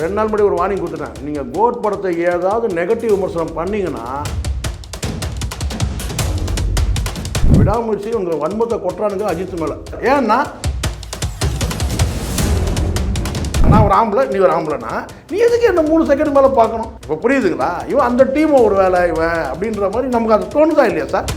ரெண்டு நாள் முன்னாடி ஒரு வார்னிங் கொடுத்துட்டேன். நீங்கள் கோட் படத்தை ஏதாவது நெகட்டிவ் விமர்சனம் பண்ணீங்கன்னா விடாமுயற்சி உங்கள் வன்மத்தை கொட்டுறானுங்க அஜித் மேலே. ஏன்னா நான் ஒரு ஆம்பளை நீ ஒரு ஆம்பளைனா நீ எதுக்கு என்ன மூணு செகண்ட் மேலே பார்க்கணும்? இப்போ புரியுதுங்களா? இவன் அந்த டீம் ஒரு வேலை இவன் அப்படின்ற மாதிரி நமக்கு அது தோணுதா இல்லையா சார்?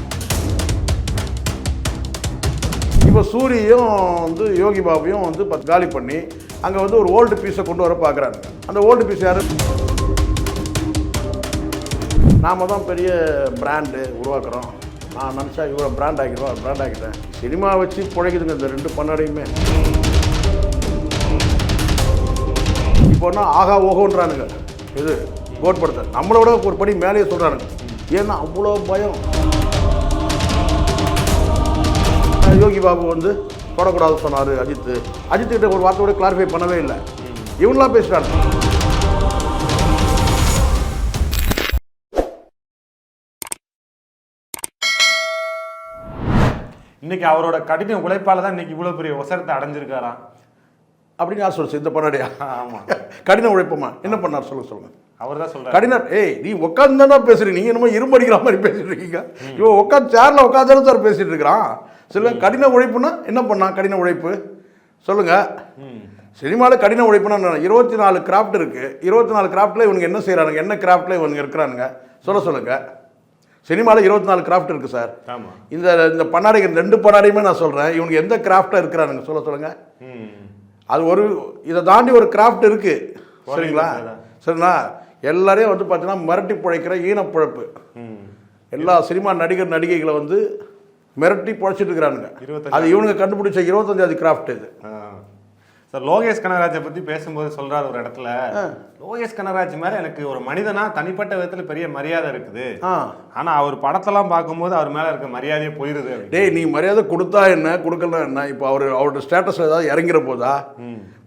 இப்போ சூரியும் வந்து யோகி பாபுயும் வந்து பத் காலி பண்ணி அங்கே வந்து ஒரு ஓல்டு பீஸை கொண்டு வர பார்க்குறாங்க அந்த ஓல்டு பீஸ் யார்? நாம் தான் பெரிய பிராண்டு உருவாக்குறோம். நான் நினச்சா இவ்வளோ பிராண்ட் ஆகிடுவோம் பிராண்ட் ஆகிட்டேன் சினிமா வச்சு பிழைக்குதுங்க இந்த ரெண்டு பண்ணடையுமே. இப்போனா ஆகா ஓகோன்றானுங்க. இது கோட் படத்தை. நம்மளோட ஒரு படி மேலேயே சொல்கிறானுங்க ஏன்னா அவ்வளோ பயம். யோகி பாபு வந்து தொடக்கூடாது சொன்னார் அஜித் அஜித் கிட்ட ஒரு வார்த்தை கூட கிளாரிஃபை பண்ணவே இல்லை. இவங்களாம் பேசிட்டாங்க இன்னைக்கு அவரோட கடின உழைப்பால தான் இன்னைக்கு இவ்வளவு பெரிய ஒசரத்தை அடைஞ்சிருக்காராம். அப்படின்னு யார் சொல்லுச்சு? இந்த பண்ணாடியா ஆமா. கடின உழைப்பமா? என்ன பண்ணார்? சொல்லுங்க சொல்லுங்க. அவர் தான் சொல்றாரு. கடினர் ஏய் நீ உட்காந்து தானே பேசுறீங்க நீங்க என்னமோ இரும்படிக்கிற மாதிரி பேசிட்டு இருக்கீங்க. இவன் உட்காந்து சேர்ல உட்காந்து சார் பேசிட்டு இருக்கிறான். சொல்லுங்க கடின உழைப்புனா என்ன பண்ணான்? கடின உழைப்பு? சொல்லுங்க. சினிமாவில் கடின உழைப்புனா? இருபத்தி நாலு கிராஃப்ட் இருக்கு. இருபத்தி நாலு கிராஃப்ட்ல இவனுங்க என்ன செய்றானுங்க? என்ன கிராஃப்ட்ல இவனுங்க இருக்கிறானுங்க? சொல்ல சொல்லுங்க. சினிமாவில் இருபத்தி நாலு கிராஃப்ட் இருக்கு சார் இந்த இந்த பண்ணாடைகள் ரெண்டு பண்ணாடையுமே நான் சொல்றேன். இவனுக்கு எந்த கிராஃப்ட்ல இருக்கிறானுங்க? சொல்ல சொல்லுங்க. ம். அது ஒரு இதை தாண்டி ஒரு கிராஃப்ட் இருக்கு. சரிங்களா? சார். எல்லாரையும் வந்து பார்த்தீங்கன்னா மிரட்டி பிழைக்கிற ஈனப்பிழப்பு. எல்லா சினிமா நடிகர் நடிகைகளை வந்து மிரட்டி பிழைச்சிட்டு இருக்கிறானுங்க. அது இவனுங்க கண்டுபிடிச்ச இருபத்தஞ்சாவது கிராஃப்ட் இது ஆ. சார் லோகேஷ் கனகராஜை பத்தி பேசும்போது சொல்றாரு ஒரு இடத்துல லோகேஷ் கனகராஜ் மேல எனக்கு ஒரு மனிதனா தனிப்பட்ட விதத்துல பெரிய மரியாதை இருக்குது ஆ ஆனா அவர் படத்தெல்லாம் பார்க்கும்போது அவர் மேல இருக்க மரியாதையே போயிருது அப்படின்னு. டேய் நீ மரியாதை கொடுத்தா என்ன கொடுக்கலாம் என்ன இப்போ அவர் அவரோட ஸ்டேட்டஸ்ல ஏதாவது இறங்கிற போதா.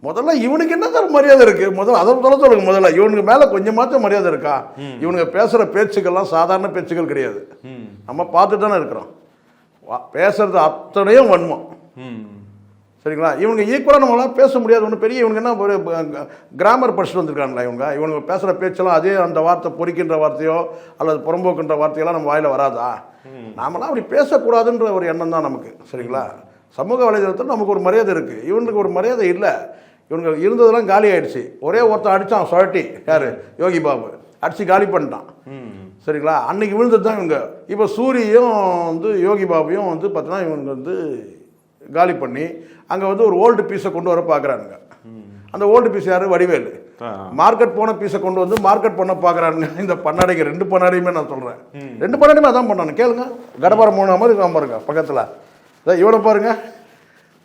முதல்ல இவனுக்கு என்ன சார் மரியாதை இருக்கு? முதல்ல அதை சொல்ல சொல்லுங்க முதல்ல. இவனுக்கு மேல கொஞ்சமாச்சும் மரியாதை இருக்கா? இவனுங்க பேசுற பேச்சுக்கள்லாம் சாதாரண பேச்சுக்கள் கிடையாது. நம்ம பார்த்துட்டு தானே இருக்கிறோம். பேசுறது அத்தனையும் வன்மம். சரிங்களா? இவங்க ஈக்குவலாக நம்மளால பேச முடியாது. ஒன்று பெரிய இவங்க என்ன ஒரு கிராமர் படிச்சுட்டு வந்திருக்காங்களா இவங்க? இவங்க பேசுகிற பேச்செல்லாம் அதே அந்த வார்த்தை பொறிக்கின்ற வார்த்தையோ அல்லது புறம்போக்குன்ற வார்த்தையெல்லாம் நம்ம வாயில வராதா? நாமெல்லாம் அப்படி பேசக்கூடாதுன்ற ஒரு எண்ணம் தான் நமக்கு. சரிங்களா? சமூக வலைதளத்தில் நமக்கு ஒரு மரியாதை இருக்குது இவனுக்கு ஒரு மரியாதை இல்லை. இவங்க இருந்ததெல்லாம் காலி ஆயிடுச்சு. ஒரே ஒருத்தன் அடித்தான் சுழட்டி யார்? யோகி பாபு. அடித்து காலி பண்ணிட்டான். சரிங்களா? அன்னைக்கு விழுந்தது தான் இவங்க. இப்போ சூரியும் வந்து யோகி பாபுயும் வந்து பார்த்தீங்கன்னா இவங்க வந்து காலி பண்ணி அங்கே வந்து ஒரு ஓல்டு பீஸை கொண்டு வர பார்க்குறானுங்க அந்த ஓல்டு பீஸ் யார்? வடிவேலு. மார்க்கெட் போன பீஸை கொண்டு வந்து மார்க்கெட் பண்ண பார்க்குறானுங்க இந்த பண்ணாடைங்க ரெண்டு பண்ணாடையுமே நான் சொல்கிறேன் ரெண்டு பண்ணாடையுமே அதான் பண்ணானு கேளுங்க. கடப்பாரம் மூணு மாதிரி பாருங்க பக்கத்தில். இவனை பாருங்க.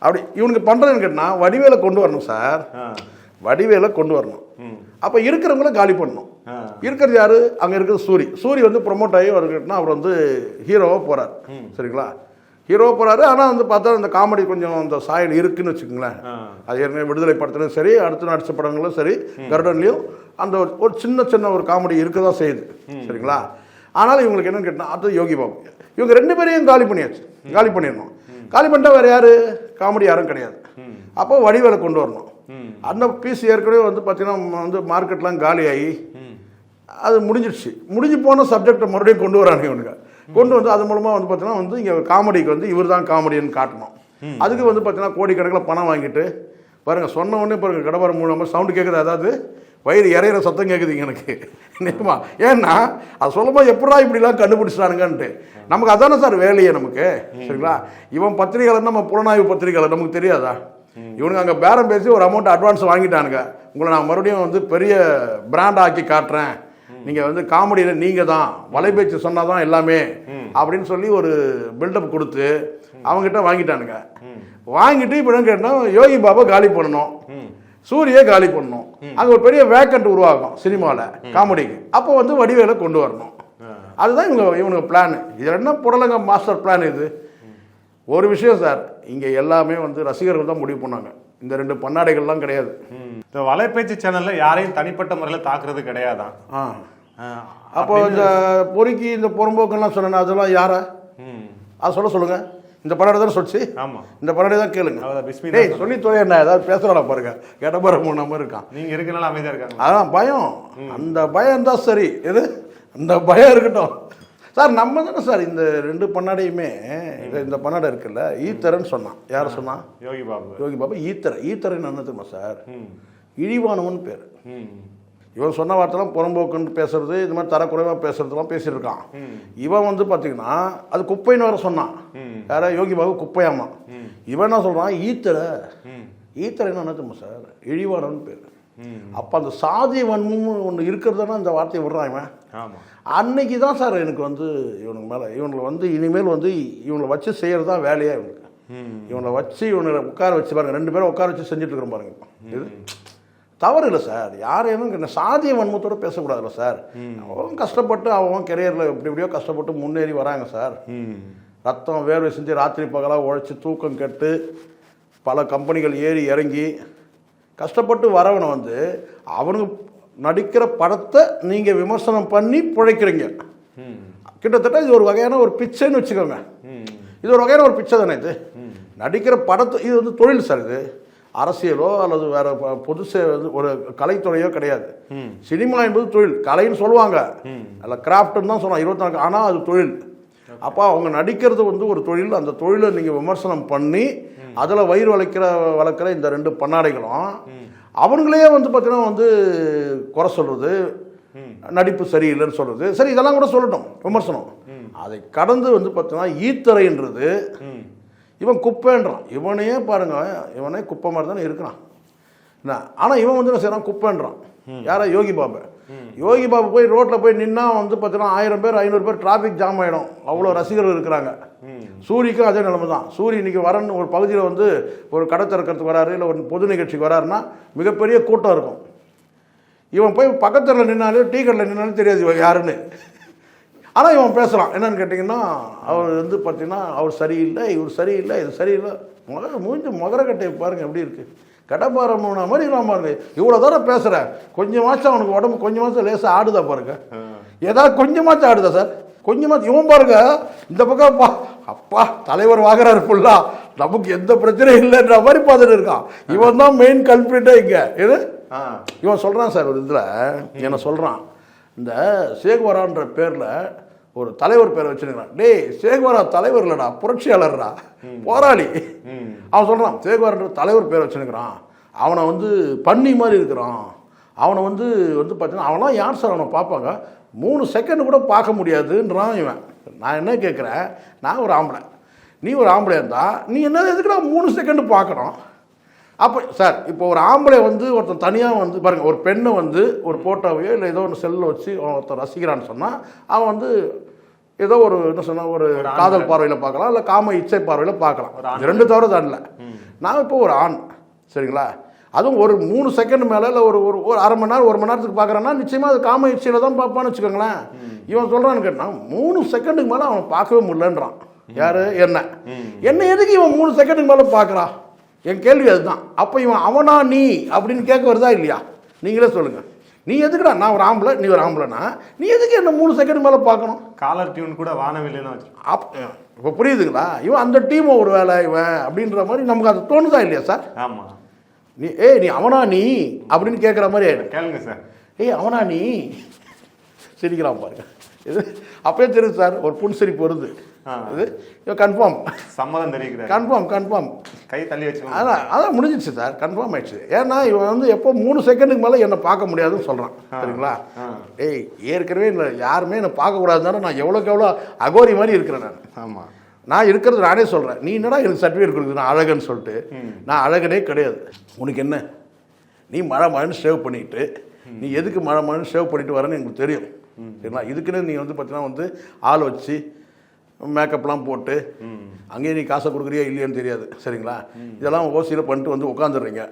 அப்படி இவனுக்கு பண்ணுறதுன்னு கேட்டால் வடிவேலை கொண்டு வரணும் சார். வடிவேலை கொண்டு வரணும். அப்போ இருக்கிறவங்கள காலி பண்ணணும். இருக்கிறது யாரு? அங்கே இருக்கிறது சூரி. சூரி வந்து ப்ரொமோட் ஆகி வருங்கன்னா அவர் வந்து ஹீரோவாக போகிறார் சரிங்களா? ஹீரோவாக போகிறாரு ஆனால் வந்து பார்த்தா அந்த காமெடி கொஞ்சம் அந்த சாயல் இருக்குன்னு வச்சுக்கோங்களேன். அது ஏற்கனவே விடுதலை படத்துலையும் சரி அடுத்து நடிச்ச படங்களும் சரி கருடன்லையும் அந்த ஒரு- ஒரு சின்ன சின்ன ஒரு காமெடி இருக்க தான் செய்யுது சரிங்களா? ஆனாலும் இவங்களுக்கு என்னன்னு கேட்டால் அடுத்தது யோகி பாபு. இவங்க ரெண்டு பேரையும் காலி பண்ணியாச்சு. காலி பண்ணிடணும். காலி பண்ணிட்டா வேறு யார்? காமெடி யாரும் கிடையாது. அப்போ வடிவேலை கொண்டு வரணும். அந்த பீஸ் ஏற்கனவே வந்து பார்த்தீங்கன்னா வந்து மார்க்கெட்லாம் காலியாகி. அது முடிஞ்சிடுச்சு. முடிஞ்சு போன சப்ஜெக்டை மறுபடியும் கொண்டு வராங்க இவனுங்க. கொண்டு வந்து அது மூலமாக வந்து பார்த்தீங்கன்னா வந்து இங்கே காமெடிக்கு வந்து இவர் தான் காமெடின்னு காட்டணும். அதுக்கு வந்து பார்த்தீங்கன்னா கோடிக்கணக்கில் பணம் வாங்கிட்டு பாருங்க சொன்ன உடனே பாருங்க கடப்பாரம் மூலமாக சவுண்டு கேட்குது அதாவது வயிறு இறையிற சத்தம் கேட்குதுங்க எனக்கு. நிஜமா. ஏன்னா அது சொல்லும்போது எப்படா இப்படிலாம் கண்டுபிடிச்சிட்டானுங்கன்ட்டு. நமக்கு அதானே சார் வேலையே நமக்கு. சரிங்களா? இவன் பத்திரிகையாளர் நம்ம புலனாய்வு பத்திரிகையாளர் நமக்கு தெரியாதா? இவனுங்க அங்கே பேரம் பேசி ஒரு அமௌண்ட் அட்வான்ஸ் வாங்கிட்டானுங்க. உங்களை நான் மறுபடியும் வந்து பெரிய பிராண்ட் ஆக்கி காட்டுறேன். நீங்கள் வந்து காமெடியில் நீங்கள் தான் வலைபேச்சு சொன்னால் தான் எல்லாமே. அப்படின்னு சொல்லி ஒரு பில்டப் கொடுத்து அவங்ககிட்ட வாங்கிட்டானுங்க. வாங்கிட்டு இப்போ என்ன கேட்டால் யோகி பாபா காலி பண்ணணும். சூரியை காலி பண்ணணும் அங்கே ஒரு பெரிய வேக்கண்ட் உருவாகும் சினிமாவில் காமெடிக்கு. அப்போ வந்து வடிவேலை கொண்டு வரணும். அதுதான் இவங்க இவனுங்க பிளான் இது என்ன புடலங்க மாஸ்டர் பிளான் இது? ஒரு விஷயம் சார் இங்கே எல்லாமே வந்து ரசிகர்கள் தான் முடிவு பண்ணாங்க. இந்த ரெண்டு பண்ணாடைகள்லாம் கிடையாது. இந்த வலைபேச்சு சேனல்ல யாரையும் தனிப்பட்ட முறையில தாக்குறது கிடையாதான். அப்போ இந்த பொறுக்கி இந்த புறம்போக்கெல்லாம் சொன்னேன் அதெல்லாம் யாரா. அது சொல்ல சொல்லுங்க. இந்த பன்னாடை தானே சொல்லிச்சு? ஆமா. இந்த பன்னாடை தான் கேளுங்க. டேய் சொல்லி தொலை என்ன ஏதாவது பேசுறாடா பாருங்க. கேட்ட மூணு நம்பர் இருக்கான் நீங்க இருக்கனால அமைதியா இருக்காங்க. அதான் பயம். அந்த பயம் தான் சரி. எது? அந்த பயம் இருக்கட்டும். சார் நம்ம தானே சார் இந்த ரெண்டு பன்னாடையுமே இந்த- பன்னாடை இருக்குல்ல ஈத்தரன்னு சொன்னான். யார் சொன்னான் யோகி பாபு. யோகி பாபா ஈத்தரை. ஈத்தரைன்னு என்ன தெரியுமா சார்? இழிவானவன் பேர். இவன் சொன்ன வார்த்தைலாம் புறம்போக்குன்னு பேசுறது இது மாதிரி தரக்குறைவாக பேசுறதுலாம் பேசியிருக்கான். ம் இவன் வந்து பார்த்தீங்கன்னா அது குப்பைன்னு வேற சொன்னான். யாரா யோகி பாபு குப்பையாமா. இவன் என்ன சொல்றான்? ஈத்தரை. ம் ஈத்தரைன்னு என்ன தெரியுமா சார்? இழிவானவன் பேர். அப்போ அந்த சாதி வன்மம் ஒன்று இருக்கிறதுனா இந்த வார்த்தையை விடுறான் இவன்? அன்னைக்கு தான் சார் எனக்கு வந்து இவனுக்கு மேலே இவனுக்கு வந்து இனிமேல் வந்து இவனை வச்சு செய்கிறது தான் வேலையே இவனுக்கு. இவனை வச்சு இவனை உட்கார வச்சு பாருங்க. ரெண்டு பேரும் உட்கார வச்சு செஞ்சுட்டு இருக்கிறோம் பாருங்க. இது? தவறு இல்லை சார். யாரையும் சாதிய வன்மத்தோட பேசக்கூடாதுல்ல சார். அவன் கஷ்டப்பட்டு அவன் கெரியரில் எப்படி எப்படியோ கஷ்டப்பட்டு முன்னேறி வராங்க சார். ரத்தம் வேர்வை செஞ்சு ராத்திரி பகலாக உழைச்சி தூக்கம் கெட்டு பல கம்பெனிகள் ஏறி இறங்கி கஷ்டப்பட்டு வரவனை வந்து அவனுக்கு நடிக்கிற படத்தை நீங்கள் விமர்சனம் பண்ணி பிழைக்கிறீங்க. கிட்டத்தட்ட இது ஒரு வகையான ஒரு பிச்சைன்னு வச்சுக்கோங்க. இது ஒரு வகையான ஒரு பிச்சை தானே இது. நடிக்கிற படத்தை இது வந்து தொழில் சார் இது. அரசியலோ அல்லது வேற பொது ஒரு கலைத்துறையோ கிடையாது. சினிமா என்பது தொழில். கலைன்னு சொல்லுவாங்க. அல்ல கிராஃப்ட்னு தான் சொல்லுவாங்க. இருபத்தி நாலு ஆனால் அது தொழில். அப்போ அவங்க நடிக்கிறது வந்து ஒரு தொழில். அந்த தொழிலை நீங்கள் விமர்சனம் பண்ணி அதில் வயிறு வளைக்கிற வளர்க்குற இந்த ரெண்டு பண்ணாடைகளும் அவங்களே வந்து பார்த்தீங்கன்னா வந்து குறை சொல்கிறது நடிப்பு சரியில்லைன்னு சொல்கிறது சரி இதெல்லாம் கூட சொல்லட்டும். விமர்சனம். அதை கடந்து வந்து பார்த்தீங்கன்னா ஈத்தரைன்றது இவன் குப்பைன்றான். இவனையே பாருங்க இவனே குப்பை மாதிரி தானே இருக்கிறான். என்ன? ஆனால் இவன் வந்து என்ன செய்கிறான் குப்பைன்றான். யாரா? யோகி பாபு. யோகி பாபு போய் ரோட்டில் போய் நின்னா வந்து பார்த்தீங்கன்னா ஆயிரம் பேர் ஐநூறு பேர் டிராஃபிக் ஜாம் ஆகிடும் அவ்வளோ ரசிகர்கள் இருக்கிறாங்க. சூரியக்கும் சூரிக்கும் அதே நிலைமை தான். சூரிய இன்னைக்கு வரன்னு ஒரு பகுதியில் வந்து ஒரு கடை திறக்கிறதுக்கு வராரு இல்லை ஒரு பொது நிகழ்ச்சிக்கு வராருன்னா மிகப்பெரிய கூட்டம் இருக்கும். இவன் போய் பக்கத்தில் நின்னாலே டீ கடையில் நின்னாலும் தெரியாது இவன் யாருன்னு. ஆனால் இவன் பேசலாம் என்னன்னு கேட்டிங்கன்னா அவர் வந்து பார்த்தீங்கன்னா அவர் சரியில்லை இவர் சரியில்லை இது சரியில்லை. முக மூஞ்சி முகரக்கட்டையை பாருங்க எப்படி இருக்கு. கடப்பாரம்னா மாதிரி இல்லாம பாருங்க. இவ்வளோ தூரம் பேசுகிறேன் கொஞ்சமாச்சும் அவனுக்கு உடம்பு கொஞ்சமாச்சும் லேசாக ஆடுதா பாருங்க. ஏதாவது கொஞ்சமாச்சும் ஆடுதா சார்? கொஞ்சமாச்சும். இவன் பாருங்க இந்த பக்கம் பா அப்பா தலைவர் வாங்குறாரு ஃபுல்லா நமக்கு எந்த பிரச்சனையும் இல்லைன்ற மாதிரி பார்த்துட்டு இருக்கான். இவன் தான் மெயின் கல்பிரிட்டே இங்க. ஆ. இவன் சொல்றான் சார் ஒரு இதில் என்ன சொல்றான். இந்த சேகுவரான்ற பேர்ல ஒரு தலைவர் பேரை வச்சிருக்கிறான். டேய் சேகுவரா தலைவர் இல்லடா புரட்சியாளர்டா போராளி. அவன் சொல்றான் சேகுவரான்ற தலைவர் பேர் வச்சிருக்கிறான். அவனை வந்து பன்னி மாதிரி இருக்கிறான். அவனை வந்து வந்து பார்த்தீங்கன்னா அவன்லாம் யார் சார் அவனை பார்ப்பாங்க? மூணு செகண்ட் கூட பார்க்க முடியாதுன்றான் இவன். நான் என்ன கேட்குறேன் நான் ஒரு ஆம்பளை. நீ ஒரு ஆம்பளை இருந்தா நீ என்ன எதுக்குடா மூணு செகண்ட் பார்க்கணும்? அப்போ சார் இப்போ ஒரு ஆம்பளை வந்து ஒருத்தன் தனியாக வந்து பாருங்க ஒரு பெண்ணை வந்து ஒரு ஃபோட்டோவையோ இல்லை ஏதோ ஒன்று செல்லில் வச்சு ஒருத்தன் ரசிக்கிறான்னு சொன்னால் அவன் வந்து ஏதோ ஒரு என்ன சொன்னா ஒரு காதல் பார்வையில் பார்க்கலாம் இல்லை காம இச்சை பார்வையில் பார்க்கலாம். ரெண்டு தவிர தாண்டல நான் இப்போ ஒரு ஆண் சரிங்களா? அதுவும் ஒரு மூணு செகண்ட் மேலே இல்லை ஒரு ஒரு ஒரு அரை மணி நேரம் ஒரு மணி நேரத்துக்கு பார்க்குறேன்னா நிச்சயமாக அது காம இச்சையில் தான் பார்ப்பான்னு வச்சுக்கோங்களேன். இவன் சொல்கிறான்னு கேட்டான் மூணு செகண்டுக்கு மேலே அவன் பார்க்கவே முடியலன்றான். யாரு? என்ன? என்ன எதுக்கு இவன் மூணு செகண்டுக்கு மேலே பார்க்குறான் என் கேள்வி அதுதான். அப்போ இவன் அவனா நீ அப்படின்னு கேட்க வருதா இல்லையா? நீங்களே சொல்லுங்க. நீ எதுக்குடா? நான் ஒரு ஆம்பளை நீ ஒரு ஆம்பளைனா? நீ எதுக்கு என்ன மூணு செகண்ட் மேலே பார்க்கணும்? காலர் டியூன் கூட வானவில்லைன்னு வச்சிருக்கோம் அப் இப்போ புரியுதுங்களா? இவன் அந்த டீம் ஒரு வேலை இவன் அப்படின்ற மாதிரி நமக்கு அது தோணுதா இல்லையா சார் ஆமா. நீ ஏய் நீ அவனா நீ அப்படின்னு கேட்குற மாதிரி ஆயிடும். கேளுங்க சார் ஏய் அவனா நீ? சிரிக்கலாம் பாருங்க. இது அப்பயே தெரியுது சார் ஒரு புன்சிரிப்பு வருது. இது கன்ஃபார்ம் சம்மதம் தெரிவிக்கிறார். கன்ஃபார்ம் கன்ஃபார்ம் கை தள்ளி வச்சுக்கோங்க அதான் அதான் முடிஞ்சிச்சு சார். கன்ஃபார்ம் ஆயிடுச்சு. ஏன்னா இவன் வந்து எப்போ மூணு செகண்டுக்கு மேலே என்னை பார்க்க முடியாதுன்னு சொல்கிறான் சரிங்களா. ஏய் ஏற்கனவே இல்லை யாருமே என்னை பார்க்கக்கூடாதுன்னு நான் எவ்வளோக்கு எவ்வளோ அகோரி மாதிரி இருக்கிறேன் நான். ஆமா. நான் இருக்கிறது நானே சொல்கிறேன் நீ என்னடா எனக்கு சர்டிஃபிகேட் கொடுக்குது? நான் அழகுன்னு சொல்லிட்டு நான் அழகனே கிடையாது. உனக்கு என்ன? நீ மழை மழைன்னு சேவ் பண்ணிட்டு நீ எதுக்கு மழை மழைன்னு சேவ் பண்ணிட்டு வரேன்னு எனக்கு தெரியும். சரிங்களா? இதுக்குன்னு நீ வந்து பார்த்தீங்கன்னா வந்து ஆள் வச்சு மேக்கப்லாம் போட்டு அங்கேயே நீ காசை கொடுக்குறியா இல்லையான்னு தெரியாது. சரிங்களா? இதெல்லாம் ஓசியில் பண்ணிட்டு வந்து உட்காந்துடுறீங்க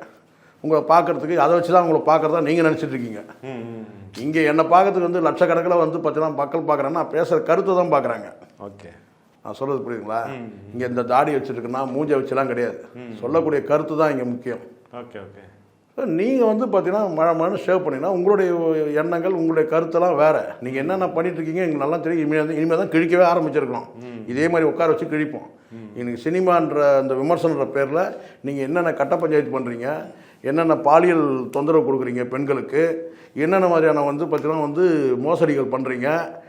உங்களை பார்க்கறதுக்கு அதை வச்சு தான் உங்களை பார்க்குறதா நீங்கள் நினச்சிட்டு இருக்கீங்க. ம் ம் இங்கே என்னை பார்க்கறதுக்கு வந்து லட்சக்கணக்கில் வந்து பார்த்தீங்கன்னா மக்கள் பார்க்குறாங்கன்னா பேசுகிற கருத்தை தான் பார்க்குறாங்க ஓகே. நான் சொல்றது புரியுதுங்களா? இங்கே இந்த தாடி வச்சுருக்குன்னா மூஞ்சை வச்சுலாம் கிடையாது. சொல்லக்கூடிய கருத்து தான் இங்கே முக்கியம். Okay okay. நீங்கள் வந்து பார்த்தீங்கன்னா மழை மழை ஷேவ் பண்ணிங்கன்னா உங்களுடைய எண்ணங்கள் உங்களுடைய கருத்தெல்லாம் வேற. நீங்கள் என்னென்ன பண்ணிட்டு இருக்கீங்க எங்களுக்கு நல்லா தெரியும். இனிமேல் இனிமேல் தான் கிழிக்கவே ஆரம்பிச்சிருக்கோம் இதே மாதிரி உட்கார வச்சு கிழிப்போம். இன்னைக்கு சினிமான்ற அந்த விமர்சனன்ற பேரில் நீங்கள் என்னென்ன கட்ட பஞ்சாயத்து பண்ணுறீங்க என்னென்ன பாலியல் தொந்தரவு கொடுக்குறீங்க பெண்களுக்கு? என்னென்ன மாதிரியான வந்து பார்த்தீங்கன்னா வந்து மோசடிகள் பண்ணுறீங்க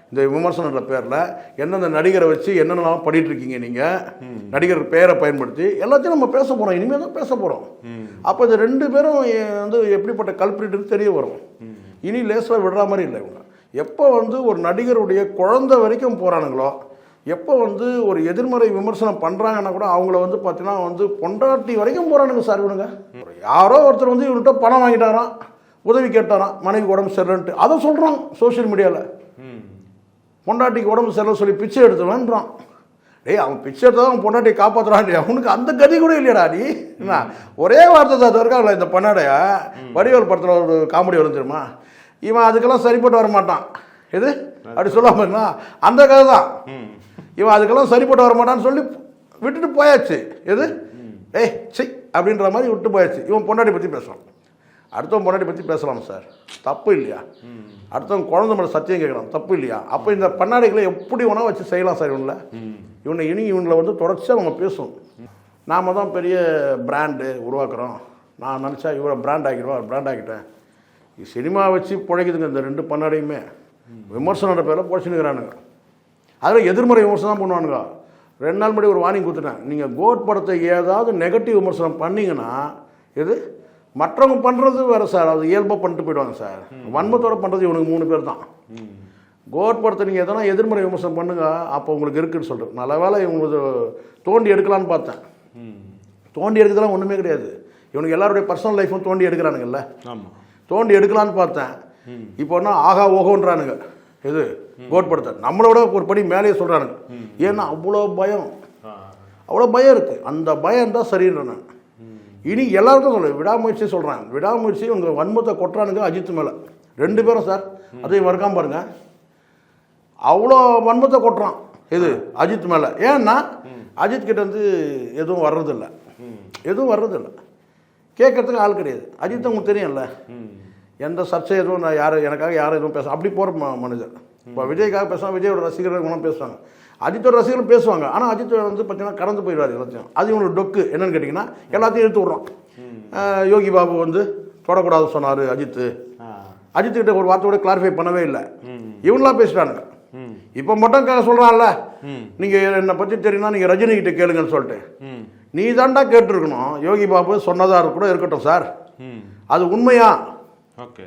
இந்த விமர்சனன்ற பேரில் எந்தெந்த நடிகரை வச்சு என்னென்னலாம் பண்ணிட்டு இருக்கீங்க நீங்கள் நடிகர் பெயரை பயன்படுத்தி எல்லாத்தையும் நம்ம பேச போகிறோம் இனிமேல் தான் பேச போகிறோம் அப்போ இந்த ரெண்டு பேரும் வந்து எப்படிப்பட்ட கல்பிரிட்டு தெரிய வரும். இனி லேசில் விடுற மாதிரி இல்லை இவங்க. எப்போ வந்து ஒரு நடிகருடைய குழந்தை வரைக்கும் போகிறானுங்களோ எப்போ வந்து ஒரு எதிர்மறை விமர்சனம் பண்ணுறாங்கன்னா கூட அவங்கள வந்து பார்த்தீங்கன்னா வந்து பொண்டாட்டி வரைக்கும் போகிறானுங்க சார் இவனுங்க. யாரோ ஒருத்தர் வந்து இவன்கிட்ட பணம் வாங்கிட்டாராம் உதவி கேட்டாராம் மனைவி உடம்பு சரியில்லைன்ட்டு. அதை சொல்கிறான் சோஷியல் மீடியாவில் பொண்டாட்டிக்கு உடம்பு சரியில்லை சொல்லி பிச்சை எடுத்துவேன்றான் டேய் அவன் பிச்சை எடுத்தால் அவன் பொண்டாட்டியை காப்பாற்றுறான் அவனுக்கு அந்த கதி கூட இல்லையடா நீ என்ன? ஒரே வார்த்தை தான் இருக்காங்களா இந்த பண்ணாடைய. வடிவேல் படத்தில் ஒரு காமெடி வரும் தெரியுமா? இவன் அதுக்கெல்லாம் சரிப்பட்டு வர மாட்டான். எது? அப்படி சொல்லாம அந்த கதை தான் இவன் அதுக்கெல்லாம் சரிப்பட்டு வர மாட்டான்னு சொல்லி விட்டுட்டு போயாச்சு. எது? ஏய் சி அப்படின்ற மாதிரி விட்டு போயாச்சு. இவன் பொண்டாட்டி பற்றி பேசுவான் அடுத்தவன் பொண்டாட்டி பற்றி பேசலாம் சார்? தப்பு இல்லையா? அடுத்தவன் குழந்தை மேலே சத்தியம் கேட்கலாம் தப்பு இல்லையா? அப்போ இந்த பண்ணாடிகளை எப்படி வேணால் வச்சு செய்யலாம் சார் இவனில்? இவனை இனி இவங்களை வந்து தொடர்ச்சியாக நம்ம பேசுவோம். நாம தான் பெரிய பிராண்டு உருவாக்குறோம். நான் நினச்சா இவரை பிராண்ட் ஆக்கிடுவோம் பிராண்ட் ஆக்கிட்டேன். சினிமா வச்சு பிழைக்குதுங்க இந்த ரெண்டு பண்ணாடையுமே. விமர்சனன்ற பேரில் பிழைச்சினுக்கிறானுங்க அதில் எதிர்மறை விமர்சனம் தான் பண்ணுவானுங்க. ரெண்டு நாள் முன்னாடி ஒரு வார்னிங் கொடுத்துட்டேன். நீங்கள் கோட் படத்தை ஏதாவது நெகட்டிவ் விமர்சனம் பண்ணீங்கன்னா எது? மற்றவங்க பண்ணுறது வேறு சார் அது இயல்பாக பண்ணிட்டு போயிடுவாங்க சார் வன்மத்தோட பண்ணுறது இவனுக்கு மூணு பேர் தான். கோட் படத்தை நீங்கள் எதனா எதிர்மறை விமர்சனம் பண்ணுங்க அப்போ உங்களுக்கு இருக்குன்னு சொல்லிட்டு நல்ல வேலை இவங்களுக்கு தோண்டி எடுக்கலான்னு பார்த்தேன். தோண்டி எடுக்கிறதுலாம் ஒன்றுமே கிடையாது. இவனுக்கு எல்லாருடைய பர்சனல் லைஃப்பும் தோண்டி எடுக்கிறானுங்கல்ல. தோண்டி எடுக்கலான்னு பார்த்தேன். இப்போ என்ன ஆகா ஓகோன்றானுங்க. எது கோட் படத்தை நம்மளோட ஒரு படி மேலேயே சொல்கிறானுங்க ஏன்னா அவ்வளோ பயம். அவ்வளோ பயம் இருக்குது அந்த பயம் தான் சரின்ற நான் இனி எல்லாருக்கும் சொல்ல விடாமுயற்சி சொல்கிறேன் விடாமுயற்சி உங்கள் வன்மத்தை கொட்டுறானுங்க அஜித் மேலே. ரெண்டு பேரும் சார். அதையும் மறக்காம பாருங்க. அவ்வளோ வன்மத்தை கொட்டுறான். இது அஜித் மேலே. ஏன்னா அஜித் கிட்ட வந்து எதுவும் வர்றதில்லை. எதுவும் வர்றதில்ல. கேட்கறதுக்கு ஆள் கிடையாது. அஜித் உங்களுக்கு தெரியும்ல. எந்த சர்ச்சை எதுவும் நான் யாரும் எனக்காக யாரும் எதுவும் பேச அப்படி போகிற மனிதர். இப்போ விஜய்க்காக பேசுவாங்க விஜயோட ரசிகர்கள் குணம் பேசுவாங்க அஜித்தோட ரசிகர்கள் பேசுவாங்க. ஆனால் அஜித் வந்து பார்த்தீங்கன்னா கடந்து போயிடுவார் எல்லாத்தையும். அது இவனோட டொக்கு. என்னன்னு கேட்டிங்கன்னா எல்லாத்தையும் எடுத்து விட்றோம். யோகி பாபு வந்து தொடக்கூடாது சொன்னார் அஜித்து. அஜித் கிட்ட ஒரு வார்த்தையோட கிளாரிஃபை பண்ணவே இல்லை. இவங்களாம் பேசிட்டானுங்க. இப்போ மட்டும் ம். நீங்கள் என்னை பற்றி தெரியும்னா நீங்கள் ரஜினி கிட்ட கேளுங்கன்னு சொல்லிட்டு. நீ தாண்டா கேட்டிருக்கணும். யோகி பாபு சொன்னதா கூட இருக்கட்டும் சார். அது உண்மையா? ஓகே.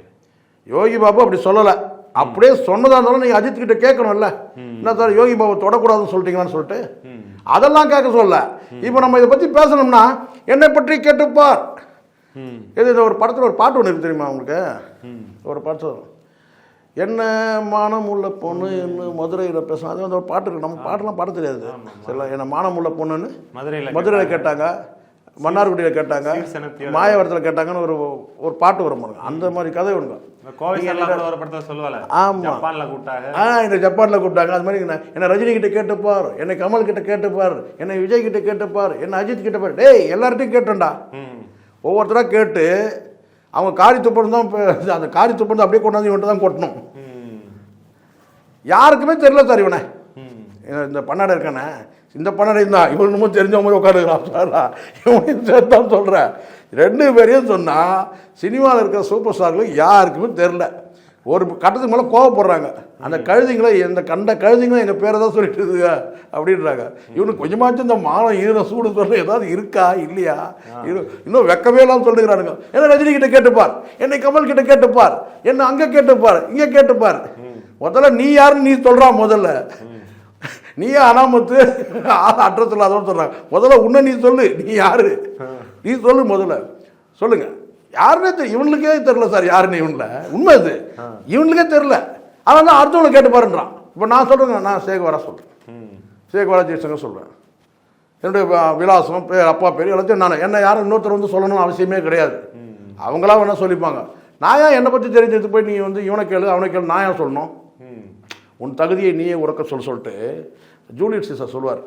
யோகி பாபு அப்படி சொல்லலை. அப்படியே சொன்னதா இருந்தாலும் நீங்கள் அஜித் கிட்ட கேட்கணும்ல. என்ன சார் யோகி பாபு தொடக்கூடாதுன்னு சொல்லிட்டீங்களான்னு சொல்லிட்டு? அதெல்லாம் கேட்க சொல்லல. இப்போ நம்ம இதை பற்றி பேசணும்னா என்னை பற்றி கேட்டுப்பார். இது இது ஒரு படத்தில் ஒரு பாட்டு ஒன்று இருக்கு தெரியுமா உங்களுக்கு? ஒரு பாட்டு. என்ன மானம் உள்ள பொண்ணு என்ன மதுரையில் பேசணும். அது வந்து ஒரு பாட்டு இருக்கு. நம்ம பாட்டெல்லாம் பாட தெரியாது. சரிங்களா? என்ன மானம் உள்ள பொண்ணுன்னு மதுரையில் மதுரையில் கேட்டாங்க. மன்னார்குடியில் கேட்டாங்க மாயவரத்தில் கேட்டாங்கன்னு ஒரு ஒரு பாட்டு வரும் பாருங்க. அந்த மாதிரி கதை ஒன்று என்னை ஜப்பானில் கூப்பிட்டாங்க. அது மாதிரி என்ன- ரஜினி கிட்ட கேட்டுப்பார் என்னை கமல் கிட்ட கேட்டுப்பார் என்னை விஜய் கிட்ட கேட்டுப்பார் என்னை அஜித் கிட்ட பார். டேய் எல்லார்ட்டையும் கேட்டேன்டா. ஒவ்வொருத்தராக கேட்டு அவங்க காரி துப்பன் தான் அந்த காரி துப்பன் அப்படியே கொண்டாந்து இவன்ட்டு தான் கொட்டணும். யாருக்குமே தெரியல சார் இவனை. இந்த பண்ணாடை இருக்கானே. இந்த பண்ணாடை தான் இவன் இன்னமும் தெரிஞ்ச மாதிரி உட்காந்துக்கிறான் சாரா இவனையும் சேர்த்தான் சொல்கிறேன் ரெண்டு பேரையும் சொன்னால் சினிமாவில் இருக்கிற சூப்பர் ஸ்டார்களுக்கு யாருக்குமே தெரில ஒரு கட்டத்துக்கு மேலே கோவப்படுறாங்க. அந்த கழுதிங்களை எந்த கண்ட கழுதிங்களும் எங்கள் பேரை தான் சொல்லிட்டு இருக்குங்க அப்படின்றாங்க. இவனுக்கு கொஞ்சமாச்சும் இந்த மானம் ஈர சூடு சொல்ல ஏதாவது இருக்கா இல்லையா? இரு- இன்னும் வெக்கவே இல்லாமல் சொல்லுகிறானுங்க என்ன ரஜினி கிட்ட கேட்டுப்பார்? என்னை கமல் கிட்ட கேட்டுப்பார்? என்ன அங்கே கேட்டுப்பார்? இங்கே கேட்டுப்பார்? முதல்ல நீ யாருன்னு நீ சொல்கிறான் முதல்ல. நீயே அனாமத்து அட்ரஸ் இல்லாதவன்னு சொல்கிறாங்க முதல்ல உன்னை நீ சொல்லு. நீ யாரு? நீ சொல்லு முதல்ல. சொல்லுங்க. யாருன்னே தெரியல இவனுக்கே தெரியல சார் யாருன்னு இவனில். உண்மை இது. இவனுக்கே தெரியல. அவன் தான் அடுத்தவங்களை கேட்டு பாருன்றான். இப்போ நான் சொல்கிறேங்க நான் சேகவரா சொல்கிறேன் சேகவரா ஜெய்சங்கர் சொல்கிறேன் என்னுடைய விலாசம் பேர் அப்பா பேர் எல்லாத்தையும் நான் என்ன யாரும் இன்னொருத்தர் வந்து சொல்லணும்னு அவசியமே கிடையாது. அவங்களா வேணால் சொல்லிப்பாங்க. நான் ஏன் என்னை பற்றி தெரிஞ்சது போய் நீ வந்து இவனை கேளு அவனை கேளு நான் ஏன் சொல்லணும்? உன் தகுதியை நீயே உறக்க சொல்ல சொல்லிட்டு ஜூலியட் சீசர் சொல்வார்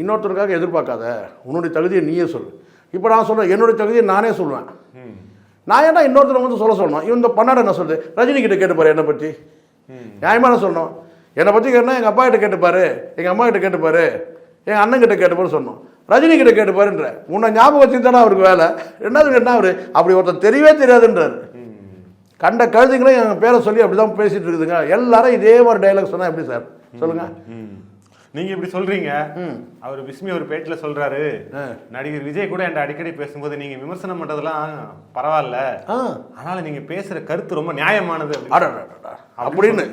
இன்னொருத்தருக்காக எதிர்பார்க்காத உன்னுடைய தகுதியை நீயே சொல் இப்போ நான் சொல்கிறேன் என்னுடைய தகுதியை நானே சொல்லுவேன். நான் ஏன்னா இன்னொருத்தரை வந்து சொல்ல சொன்னோம் இவன் இந்த பண்ணாட என்ன சொல்லுது ரஜினி கிட்ட கேட்டுப்பாரு என்னை பற்றி நியாயமான சொன்னோம் என்னை பற்றி கேட்டால் எங்கள் அப்பா கிட்ட கேட்டுப்பாரு. எங்கள் அம்மா கிட்ட கேட்டுப்பாரு. எங்கள் அண்ணன் கிட்ட கேட்டுப்பாரு சொன்னோம் ரஜினி கிட்ட கேட்டுப்பாருன்ற. உன்னை ஞாபகம் வச்சுட்டு தானே அவருக்கு வேலை? ரெண்டாவது என்ன அவர்? அப்படி ஒருத்தர் தெரியவே தெரியாதுன்றாரு. கண்ட கழுதுங்களும் எங்கள் பேரை சொல்லி அப்படி தான் பேசிட்டு இருக்குதுங்க. எல்லாரும் இதே மாதிரி டைலாக் சொன்னா எப்படி சார்? சொல்லுங்க. ம். நீங்க இப்படி சொல்றீங்க. அவர் விஸ்மி ஒரு பேட்டில் சொல்றாரு. நடிகர் விஜய் கூட என்கிட்ட அடிக்கடி பேசும்போது நீங்க விமர்சனம் பண்றதெல்லாம் பரவாயில்ல. ஆ. அதனால நீங்க பேசுற கருத்து ரொம்ப நியாயமானது அப்படின்னு.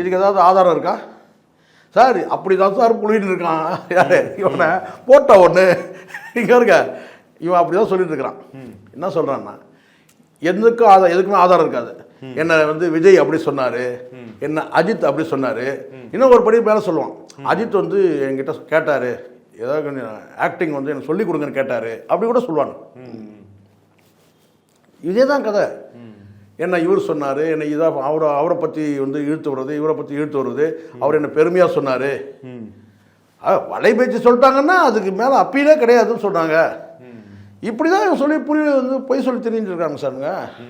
இதுக்கு ஏதாவது ஆதாரம் இருக்கா? சார் அப்படி தான் சார் புள்ளிட்டு இருக்கான். யாரு? இவனை போட்ட ஒன்று இங்கே இருக்க இவன் அப்படி தான் சொல்லிட்டு இருக்கிறான். என்ன சொல்கிறான்னா எதுக்கும் ஆதாரம் எதுக்குமே ஆதாரம் இருக்காது. என்ன வந்து விஜய் அப்படி சொன்னார் என்ன அஜித் அப்படி சொன்னார் இன்னும் ஒரு படி மேலே சொல்லுவான். அஜித் வந்து என்கிட்ட கேட்டார் ஏதாவது கொஞ்சம் ஆக்டிங் வந்து எனக்கு சொல்லிக் கொடுங்கன்னு கேட்டார் அப்படி கூட சொல்லுவாங்க. இதே தான் கதை. என்ன இவர் சொன்னார் என்ன இதாக அவரை அவரை பற்றி வந்து இழுத்து வர்றது இவரை பற்றி இழுத்து வர்றது அவர் என்ன பெருமையாக சொன்னார். வலை பேச்சு சொல்லிட்டாங்கன்னா அதுக்கு மேலே அப்பீலே கிடையாதுன்னு சொன்னாங்க. இப்படி தான் சொல்லி புரிய வந்து பொய் சொல்லி தெரிஞ்சிருக்காங்க சாருங்க